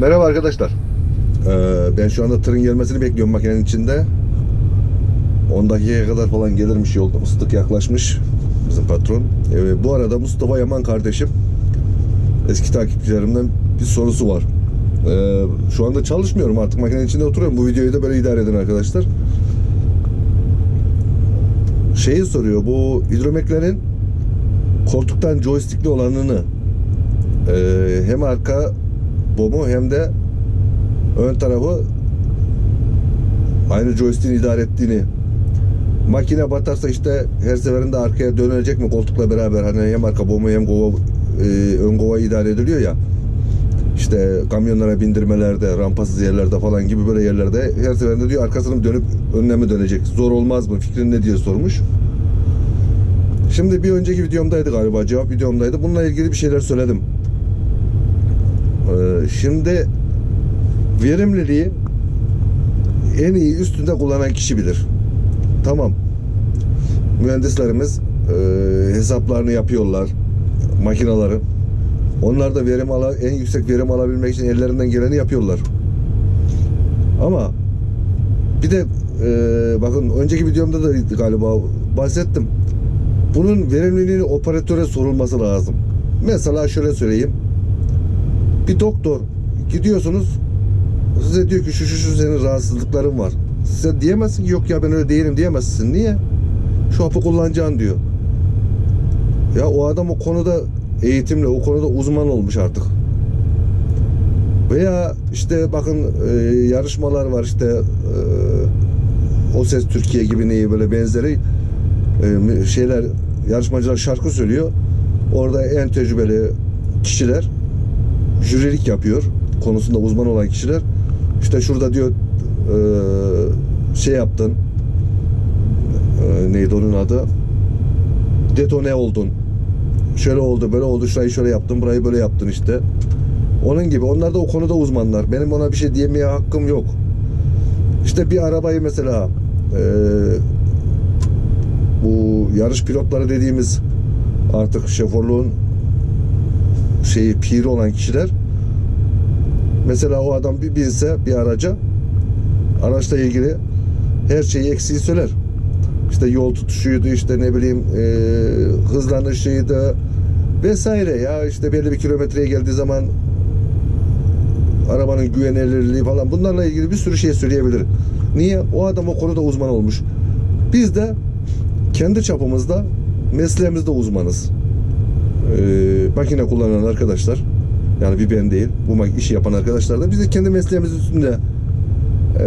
Merhaba arkadaşlar. Ee, ben şu anda tırın gelmesini bekliyorum makinenin içinde. 10 dakikaya kadar falan gelirmiş yolda. Islık yaklaşmış bizim patron. Ee, bu arada Mustafa Yaman kardeşim eski takipçilerimden bir sorusu var. Ee, şu anda çalışmıyorum artık makinenin içinde oturuyorum. Bu videoyu da böyle idare edin arkadaşlar. Şeyi soruyor bu hidromeklerin koltuktan joystickli olanını ee, hem arka bomu hem de ön tarafı aynı joystick'in idare ettiğini. Makine batarsa işte her seferinde arkaya dönecek mi koltukla beraber? Hani hem arka bomu hem kova e, ön kova idare ediliyor ya. İşte kamyonlara bindirmelerde rampasız yerlerde falan gibi böyle yerlerde her seferinde diyor arkasını dönüp önüne mi dönecek? Zor olmaz mı? Fikrin ne diye sormuş. Şimdi bir önceki videomdaydı galiba cevap videomdaydı. Bununla ilgili bir şeyler söyledim ee, şimdi verimliliği en iyi üstünde kullanan kişi bilir. Tamam. Mühendislerimiz e, hesaplarını yapıyorlar. Makinaların. Onlar da verim ala, en yüksek verim alabilmek için ellerinden geleni yapıyorlar. Ama bir de e, bakın önceki videomda da galiba bahsettim. Bunun verimliliğini operatöre sorulması lazım. Mesela şöyle söyleyeyim bir doktor gidiyorsunuz size diyor ki şu şu şu senin rahatsızlıkların var. Size diyemezsin ki yok ya ben öyle değilim diyemezsin. Niye? Şu hapı kullanacaksın diyor. Ya o adam o konuda eğitimli, o konuda uzman olmuş artık. Veya işte bakın e, yarışmalar var işte e, O Ses Türkiye gibi neyi böyle benzeri e, şeyler yarışmacılar şarkı söylüyor. Orada en tecrübeli kişiler jürilik yapıyor. Konusunda uzman olan kişiler. İşte şurada diyor e, şey yaptın. E, neydi onun adı? Detone oldun. Şöyle oldu, böyle oldu. Şurayı şöyle yaptın, burayı böyle yaptın işte. Onun gibi. Onlar da o konuda uzmanlar. Benim ona bir şey diyemeye hakkım yok. İşte bir arabayı mesela e, bu yarış pilotları dediğimiz artık şoförlüğün şeyi piri olan kişiler mesela o adam bir binse bir araca araçla ilgili her şeyi eksiği söyler. İşte yol tutuşuydu işte ne bileyim e, hızlanışıydı vesaire ya işte belli bir kilometreye geldiği zaman arabanın güvenilirliği falan bunlarla ilgili bir sürü şey söyleyebilir. Niye? O adam o konuda uzman olmuş. Biz de kendi çapımızda mesleğimizde uzmanız e, makine kullanan arkadaşlar yani ben değil bu işi yapan arkadaşlar da biz de kendi mesleğimiz üstünde e,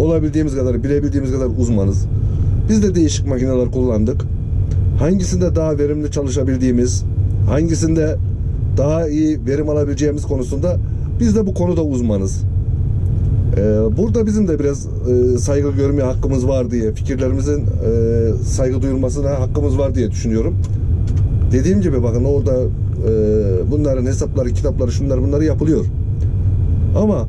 olabildiğimiz kadar bilebildiğimiz kadar uzmanız. Biz de değişik makineler kullandık. Hangisinde daha verimli çalışabildiğimiz, hangisinde daha iyi verim alabileceğimiz konusunda biz de bu konuda uzmanız. Ee, burada bizim de biraz e, saygı görmeye hakkımız var diye, fikirlerimizin e, saygı duyulmasına hakkımız var diye düşünüyorum. Dediğim gibi bakın orada e, bunların hesapları, kitapları, şunlar bunları yapılıyor. Ama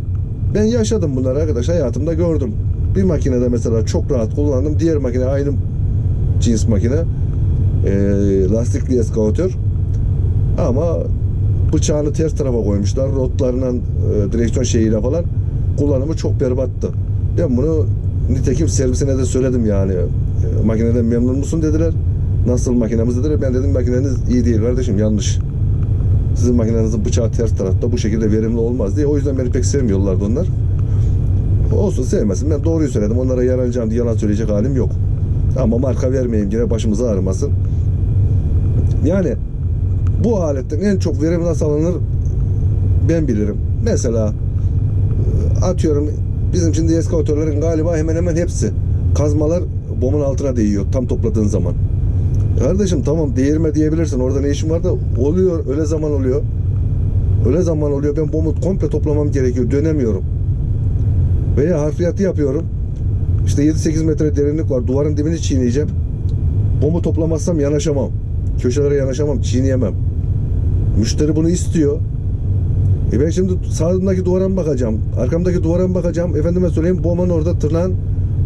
ben yaşadım bunları arkadaş hayatımda gördüm. Bir makinede mesela çok rahat kullandım. Diğer makine aynı cins makine. E, lastikli eskavatör. Ama bıçağını ters tarafa koymuşlar. Rotlarla e, direksiyon şeyiyle falan kullanımı çok berbattı. Ben bunu nitekim servisine de söyledim yani. E, makineden memnun musun dediler. Nasıl makinemiz dediler. Ben dedim makineniz iyi değil kardeşim yanlış. Sizin makinenizin bıçağı ters tarafta bu şekilde verimli olmaz diye. O yüzden beni pek sevmiyorlardı onlar. Olsun sevmesin. Ben doğruyu söyledim. Onlara yaranacağım diye yalan söyleyecek halim yok. Ama marka vermeyeyim yine başımıza ağrımasın. Yani bu aletten en çok verim nasıl alınır ben bilirim. Mesela e, atıyorum bizim şimdi eskavatörlerin galiba hemen hemen hepsi kazmalar bomun altına değiyor tam topladığın zaman. Kardeşim tamam değirme diyebilirsin orada ne işin var da oluyor öyle zaman oluyor. Öyle zaman oluyor ben bomu komple toplamam gerekiyor dönemiyorum. Veya harfiyatı yapıyorum. İşte 7-8 metre derinlik var duvarın dibini çiğneyeceğim. Bomu toplamazsam yanaşamam. Köşelere yanaşamam çiğneyemem. Müşteri bunu istiyor. E ben şimdi sağımdaki duvara mı bakacağım? Arkamdaki duvara mı bakacağım? Efendime söyleyeyim bomanın orada tırnağın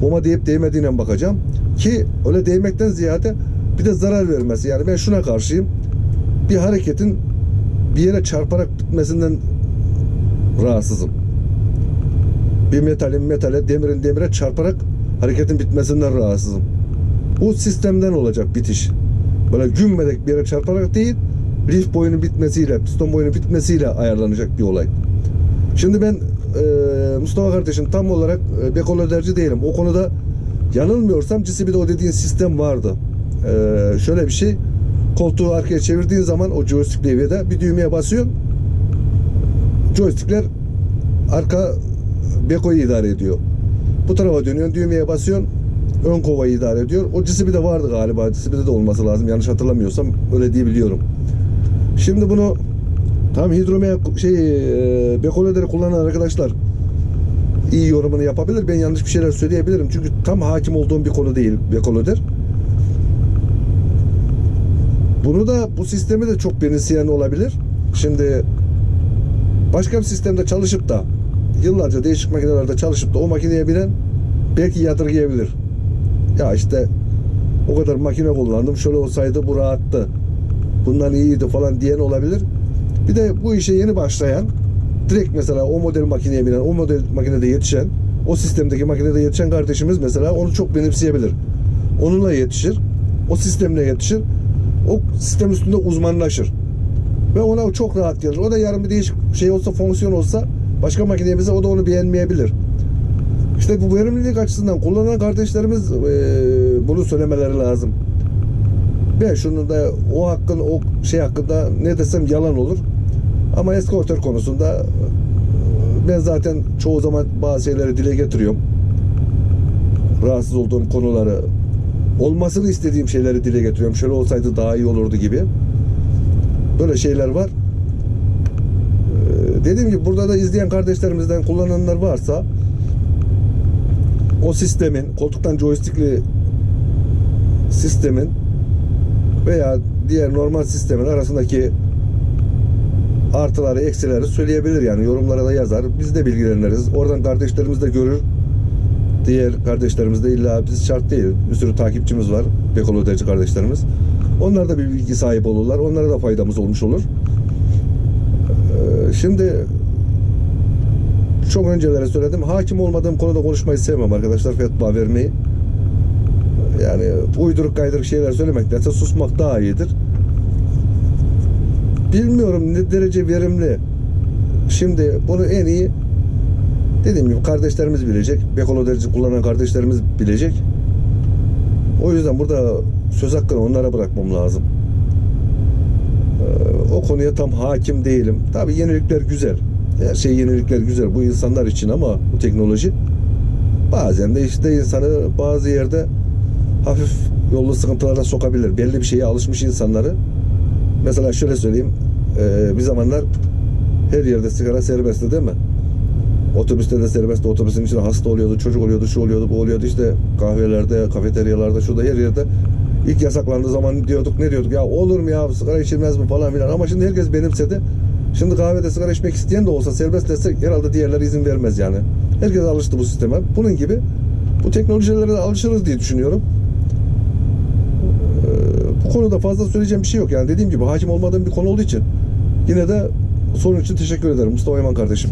boma deyip değmediğine bakacağım. Ki öyle değmekten ziyade bir de zarar vermesi. Yani ben şuna karşıyım. Bir hareketin bir yere çarparak bitmesinden rahatsızım. Bir metalin metale, demirin demire çarparak hareketin bitmesinden rahatsızım. Bu sistemden olacak bitiş. Böyle gümmedik bir yere çarparak değil, lif boyunun bitmesiyle, piston boyunun bitmesiyle ayarlanacak bir olay. Şimdi ben e, Mustafa kardeşim tam olarak e, bekoloderci değilim. O konuda yanılmıyorsam CCB'de o dediğin sistem vardı. E, şöyle bir şey, koltuğu arkaya çevirdiğin zaman o joystick levyede bir düğmeye basıyorsun. Joystickler arka bekoyu idare ediyor. Bu tarafa dönüyorsun, düğmeye basıyorsun. Ön kovayı idare ediyor. O CCB'de vardı galiba. CCB'de de olması lazım. Yanlış hatırlamıyorsam öyle diye biliyorum. Şimdi bunu tam hidromeye şey e, kullanan arkadaşlar iyi yorumunu yapabilir. Ben yanlış bir şeyler söyleyebilirim. Çünkü tam hakim olduğum bir konu değil bekoloder. Bunu da bu sistemi de çok benimseyen olabilir. Şimdi başka bir sistemde çalışıp da yıllarca değişik makinelerde çalışıp da o makineye binen belki yadırgayabilir. Ya işte o kadar makine kullandım şöyle olsaydı bu rahattı. Bundan iyiydi falan diyen olabilir. Bir de bu işe yeni başlayan direkt mesela o model makineye binen, o model makinede yetişen, o sistemdeki makinede yetişen kardeşimiz mesela onu çok benimseyebilir. Onunla yetişir. O sistemle yetişir. O sistem üstünde uzmanlaşır. Ve ona çok rahat gelir. O da yarın bir değişik şey olsa, fonksiyon olsa başka makineye bize o da onu beğenmeyebilir. İşte bu verimlilik açısından kullanan kardeşlerimiz eee, bunu söylemeleri lazım. Ve şunu da o hakkın o şey hakkında ne desem yalan olur. Ama eskavatör konusunda eee, ben zaten çoğu zaman bazı şeyleri dile getiriyorum. Rahatsız olduğum konuları olmasını istediğim şeyleri dile getiriyorum. Şöyle olsaydı daha iyi olurdu gibi. Böyle şeyler var. Eee, Dediğim gibi burada da izleyen kardeşlerimizden kullananlar varsa o sistemin koltuktan joystickli sistemin veya diğer normal sistemin arasındaki artıları eksileri söyleyebilir yani yorumlara da yazar biz de bilgileniriz oradan kardeşlerimiz de görür diğer kardeşlerimiz de illa biz şart değil bir sürü takipçimiz var bekolodeci kardeşlerimiz onlar da bir bilgi sahibi olurlar onlara da faydamız olmuş olur Ee, şimdi çok öncelere söyledim. Hakim olmadığım konuda konuşmayı sevmem arkadaşlar. Fetva vermeyi. Yani uyduruk kaydırık şeyler söylemektense susmak daha iyidir. Bilmiyorum ne derece verimli. Şimdi bunu en iyi dediğim gibi kardeşlerimiz bilecek. Bekoloderici kullanan kardeşlerimiz bilecek. O yüzden burada söz hakkını onlara bırakmam lazım. Ee, o konuya tam hakim değilim. Tabii yenilikler güzel. Her şey yenilikler güzel bu insanlar için ama bu teknoloji bazen de işte insanı bazı yerde hafif yollu sıkıntılara sokabilir. Belli bir şeye alışmış insanları. Mesela şöyle söyleyeyim. Ee, bir zamanlar her yerde sigara serbestti değil mi? Otobüste de serbestti. Otobüsün içinde hasta oluyordu, çocuk oluyordu, şu oluyordu, bu oluyordu. İşte kahvelerde, kafeteryalarda, şurada her yerde ilk yasaklandığı zaman diyorduk ne diyorduk ya olur mu ya sigara içilmez mi falan filan ama şimdi herkes benimsedi. Şimdi kahvede sigara içmek isteyen de olsa serbest desek herhalde diğerleri izin vermez yani. Herkes alıştı bu sisteme. Bunun gibi bu teknolojilere de alışırız diye düşünüyorum. Ee, bu konuda fazla söyleyeceğim bir şey yok. Yani dediğim gibi hakim olmadığım bir konu olduğu için yine de sorun için teşekkür ederim Mustafa Yaman kardeşim.